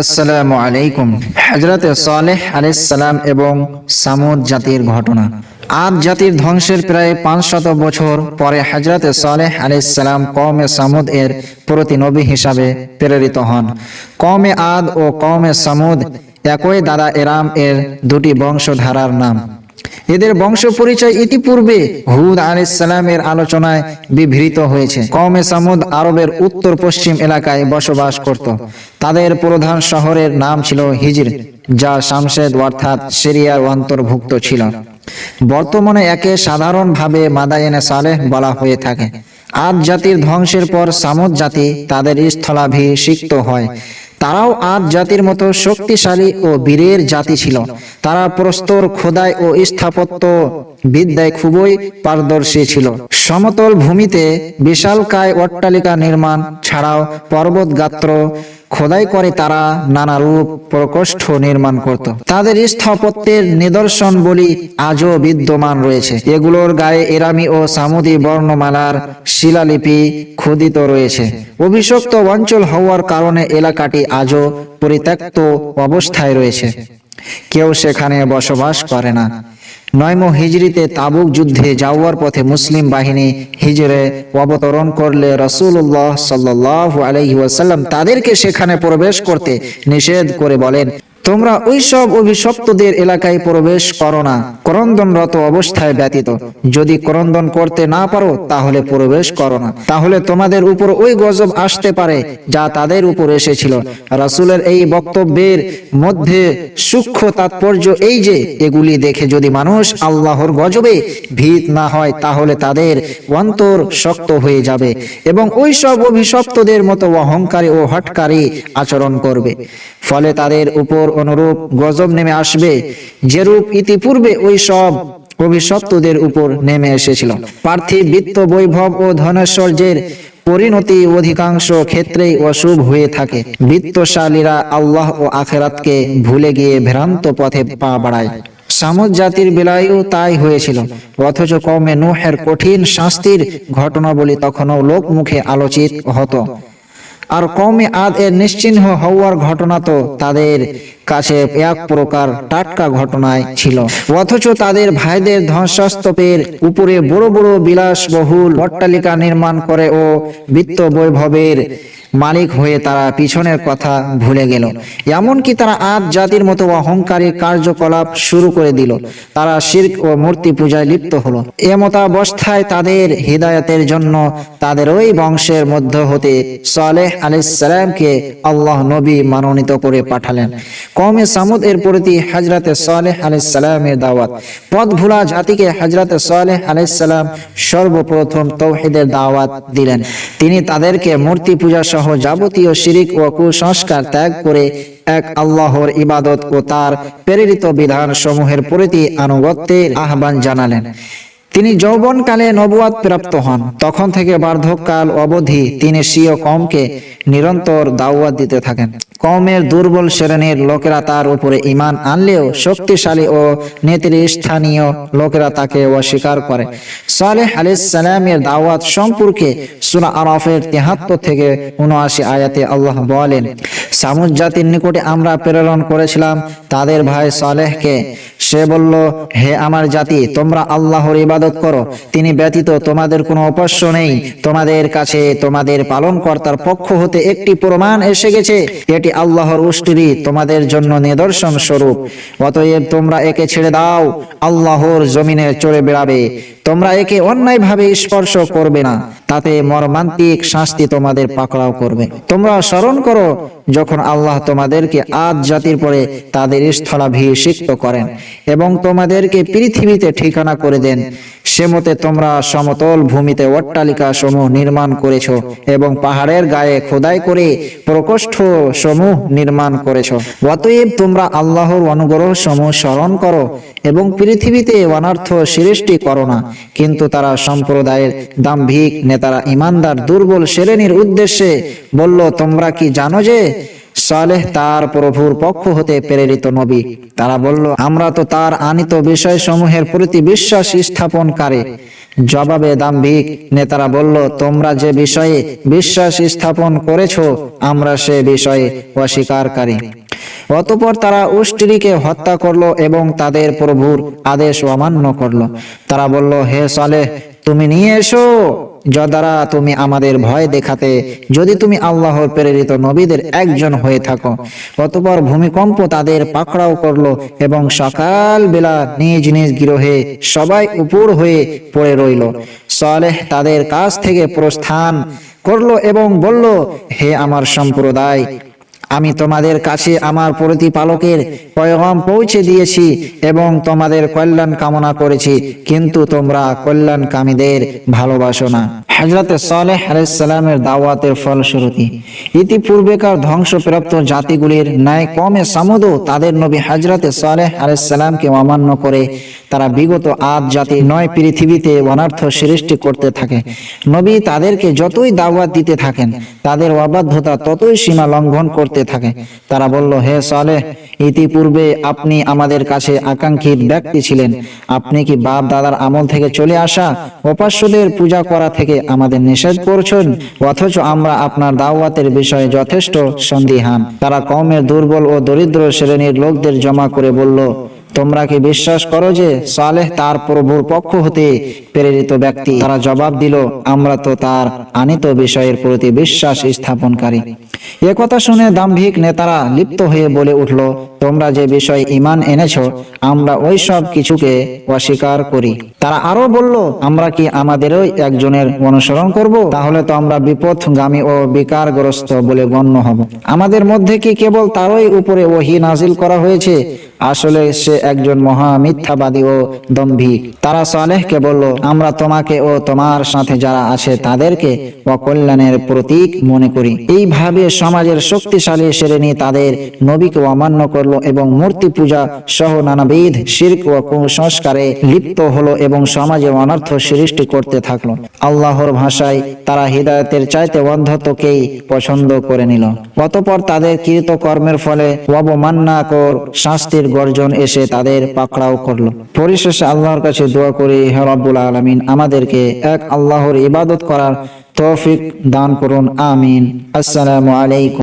আসসালামু আলাইকুম। হজরত সালেহ আলাইসালাম এবং সামুদ জাতির ঘটনা। আদ জাতির ধ্বংসের প্রায় পাঁচশত বছর পরে হজরত সালেহ আলাইসালাম কমে সামুদ এর প্রতিনবী হিসাবে প্রেরিত হন। কমে আদ ও কমে সামুদ একই দাদা এরাম এর দুটি বংশধারার নাম। এদের বংশ পরিচয় ইতিপূর্বে হুদ আলাইসালামের আলোচনায় বিভৃত হয়েছে। কমে সামুদ আরবের উত্তর পশ্চিম এলাকায় বসবাস করত। তাদের প্রধান শহরের নাম ছিল হিজর, যা শামশেদ অর্থাৎ সিরিয়ার অন্তর্ভুক্ত ছিল। বর্তমানে একে সাধারণভাবে মাদায়েনে সালেহ বলা হয়ে থাকে। আদ জাতির ধ্বংসের পর সামুদ জাতি তাদের স্থলাভিষিক্ত হয়। তারাও আদ জাতির মতো শক্তিশালী ও বীরের জাতি ছিল। তারা প্রস্তর খোদাই ও স্থাপত্য বিদ্যায় খুবই পারদর্শী ছিল। সমতল ভূমিতে বিশালকায় অট্টালিকা নির্মাণ ছাড়াও পর্বত গাত্র খোদাই করে তারা নানা রূপ প্রকোষ্ঠ নির্মাণ করত। তাদের স্থাপত্যের নিদর্শন বলি আজও বিদ্যমান রয়েছে। এগুলোর গায়ে এরামি ও সামুদি বর্ণমালার শিলালিপি খোদিত রয়েছে। অভিশপ্ত অঞ্চল হওয়ার কারণে এলাকাটি আজও পরিত্যক্ত অবস্থায় রয়েছে। কেউ সেখানে বসবাস করে না। নয়ম হিজরিতে তাবুক যুদ্ধে যাওয়ার পথে মুসলিম বাহিনী হিজরে অবতরণ করলে রসুল্লাহ সাল্লাহ আলহিউসাল্লাম তাদেরকে সেখানে প্রবেশ করতে নিষেধ করে বলেন। তোমরা ওইসব অভিশপ্তদের এলাকায় প্রবেশ করো না। করন্দনরত অবস্থায় ব্যতীত। যদি করন্দন করতে না পারো, তাহলে প্রবেশ করো না। তাহলে তোমাদের উপর ওই গজব আসতে পারে, যা তাদের উপর এসেছিল। রাসূলের এই বক্তব্যের মধ্যে সূক্ষ্ম তাৎপর্য এই যে, এগুলি দেখে যদি মানুষ আল্লাহর গজবে ভীত না হয়, তাহলে তাদের অন্তর শক্ত হয়ে যাবে এবং ওই সব অভিশপ্তদের মতো অহংকারী ও হটকারী আচরণ করবে। ফলে তাদের উপর অনুরূপ গজব নেমে আসবে। যেরূপ ইতিপূর্বে ওই সব অভিশপ্তদের উপর নেমে এসেছিল। পার্থিব বিত্ত, বৈভব ও ধনেশ্বর্যের পরিণতি অধিকাংশ ক্ষেত্রেই অশুভ হয়ে থাকে। বিত্তশালীরা আল্লাহ ও আখেরাতকে ভুলে গিয়ে ভ্রান্ত পথে পা বাড়ায়। সামুদ জাতির বেলায়ও তাই হয়েছিল। অথচ কমে নুহের কঠিন শাস্তির ঘটনাবলী তখনও লোক মুখে আলোচিত হতো। আর কমে আদ এর নিশ্চিহ্ন হওয়ার ঘটনা তো তাদের কাছে এক প্রকার টাটকা ঘটনায় ছিল। অথচ তাদের ভাইদের ধ্বংসস্তূপের উপরে বড় বড় বিলাসবহুল অট্টালিকা নির্মাণ করে ও বিত্ত বৈভবের মালিক হয়ে তারা পিছনের কথা ভুলে গেল। এমনকি তারা আদ জাতির মতো অহংকারী কার্যকলাপ শুরু করে দিল। তারা শির্ক ও মূর্তি পূজায় লিপ্ত হলো। এমতাবস্থায় তাদের হৃদায়তের জন্য তাদের ওই বংশের মধ্য হতে সালেহ আলাইসালামকে আল্লাহ নবী মনোনীত করে পাঠালেন। কমে সামুদ এর প্রতি হাজরাতে সালেহ আলাইসালামের দাওয়াত। ভুলা জাতিকে হাজরাতে সালেহ আলাইসালাম সর্বপ্রথম তৌহিদের দাওয়াত দিলেন। তিনি তাদেরকে মূর্তি পূজা সহ যাবতীয় শিরিক ও কুসংস্কার ত্যাগ করে এক আল্লাহর ইবাদত ও তার প্রেরিত বিধান সমূহের প্রতি আনুগত্যের আহ্বান জানালেন। তিনি যৌবনকালে নবুয়াত প্রাপ্ত হন। তখন থেকে বার্ধক্যকাল অবধি তিনি স্বীয় কমকে নিরন্তর দাওয়াত দিতে থাকেন। কমের দুর্বল শ্রেণির লোকেরা তার উপরে ইমান আনলেও শক্তিশালী ও নেতৃস্থানীয় লোকেরা তাকে অস্বীকার করে। সালেহ আলাইসালামের দাওয়াত সম্পর্কে সুরা আরাফের তেহাত্তর থেকে উনআশি আয়াতে আল্লাহ বলেন, সামুদ জাতির নিকটে আমরা প্রেরণ করেছিলাম। তাদের ভাই সালেহকে সে বলল, হে আমার জাতি, তোমরা আল্লাহর ইবাদত করো। তিনি ব্যতীত তোমাদের কোনো উপাস্য নেই। তোমাদের কাছে তোমাদের পালন কর্তার পক্ষ হতে একটি প্রমাণ এসে গেছে। এটি আল্লাহর উষ্টিরই তোমাদের জন্য নিদর্শন স্বরূপ অতএব তোমরা একে ছেড়ে দাও। আল্লাহর জমিনে চড়ে বেড়াবে। তোমরা একে অন্যায়ভাবে স্পর্শ করবে না, তাতে মর্মান্তিক শাস্তি তোমাদের পাকড়াও করবে। তোমরা স্মরণ করো, যখন আল্লাহ তোমাদেরকে আদ জাতির পরে তাদের স্থলাভিষিক্ত করেন এবং তোমাদেরকে পৃথিবীতে ঠিকানা করে দেন, সে মতে তোমরা সমতল ভূমিতে অট্টালিকা সমূহ নির্মাণ করেছ এবং পাহাড়ের গায়ে খোদাই করে প্রকোষ্ঠ সমূহ নির্মাণ করেছ। অতএব তোমরা আল্লাহর অনুগ্রহ সমূহ স্মরণ করো এবং পৃথিবীতে অনার্থ সৃষ্টি করো না। কিন্তু তারা সম্প্রদায়ের দাম্ভিক নেতারা ইমানদার, দুর্বল শ্রেণির উদ্দেশ্যে বলল, তোমরা কি জানো যে সালেহ তার প্রভুর পক্ষ হতে প্রেরিত নবী? তারা বলল, আমরা তো তার আনিত বিষয় সমূহের প্রতি বিশ্বাস স্থাপনকারী। জবাবে দাম্ভিক নেতারা বলল, তোমরা যে বিষয়ে বিশ্বাস স্থাপন করেছ, আমরা সে বিষয়ে অস্বীকারী। অতপর তারা উষ্ট্রীকে হত্যা করল এবং তাদের প্রভুর আদেশ অমান্য করল। তারা বলল, হে সালেহ, তুমি নিয়ে এসো। যদ্বারা তুমি আমাদের ভয় দেখাতে, যদি তুমি আল্লাহর প্রেরিত নবীদের একজন হয়ে থাকো, অতপর ভূমিকম্প তাদের পাকড়াও করল এবং সকাল বেলা নিজ নিজ গৃহে সবাই উপর হয়ে পড়ে রইল। সালেহ তাদের কাছ থেকে প্রস্থান করল এবং বলল, হে আমার সম্প্রদায় আমি তোমাদের কাছে আমার প্রতিপালকের পয়গাম পৌঁছে দিয়েছি এবং তোমাদের কল্যাণ কামনা করেছি, কিন্তু তোমরা কল্যাণকামীদের ভালোবাসো না। হজরত সালেহ আলাইসালামের দাওয়াতের ফলশ্রুতি, ইতিপূর্বেকার ধ্বংসপ্রাপ্ত জাতিগুলির ন্যায় কমে সামুদও তাদের নবী হজরতে সালেহ আলাইসালামকে অমান্য করে তারা বিগত আদ জাতি নয় পৃথিবীতে অনার্থ সৃষ্টি করতে থাকে। নবী তাদেরকে যতই দাওয়াত দিতে থাকেন, তাদের অবাধ্যতা ততই সীমা লঙ্ঘন করতে থাকে। তারা বলল, হে সালেহ, ইতিপূর্বে আপনি আমাদের কাছে আকাঙ্ক্ষিত ব্যক্তি ছিলেন। আপনি কি বাপ দাদার আমল থেকে চলে আসা উপাস্যদের পূজা করা থেকে আমাদের নিষেধ করছেন? অথচ আমরা আপনার দাওয়াতের বিষয়ে যথেষ্ট সন্দিহান। তারা কমের দুর্বল ও দরিদ্র শ্রেণির লোকদের জমা করে বলল তোমরা কি বিশ্বাস করো যে সালেহ তার প্রভুর পক্ষ হতে প্রেরিত ব্যক্তি? তারা জবাব দিল, আমরা তো তার আনিত বিষয়ের প্রতি বিশ্বাস স্থাপনকারী। এ কথা শুনে দাম্ভিক নেতারা লিপ্ত হয়ে বলে উঠল, তোমরা যে বিষয়ে ইমান এনেছো, আমরা ওই সব কিছুকে অস্বীকার করি। তারা আরও বলল, আমরা কি আমাদেরও একজনের অনুসরণ করব? তাহলে তো আমরা বিপথগামী ও বিকারগ্রস্ত বলে গণ্য হব। আমাদের মধ্যে কি কেবল তারই উপরে ওহি নাজিল করা হয়েছে? আসলে সে একজন মহা মিথ্যাবাদী ও দম্ভিক তারা সালেহকে বলল, আমরা তোমাকে ও তোমার সাথে যারা আছে তাদেরকে অকল্যাণের প্রতীক মনে করি। এইভাবে সমাজের শক্তিশালী শ্রেণি তাদের নবীকে অমান্য করল এবং মূর্তি পূজা সহ নানাবিধ শির্ক ও কুসংস্কারে লিপ্ত হলো এবং সমাজে অনর্থ সৃষ্টি করতে থাকল। আল্লাহর ভাষায় তারা হৃদায়তের চাইতে অন্ধত্বকেই পছন্দ করে নিল। অতপর তাদের কৃত কর্মের ফলে অবমান্না কর শাস্তির গর্জন এসে তাদের পাকড়াও করল। পরিশেষে আল্লাহর কাছে দোয়া করি হেরাবুল আলমিন, আমাদেরকে এক আল্লাহর ইবাদত করার তৌফিক দান করুন, আমিন। আসসালামু আলাইকুম।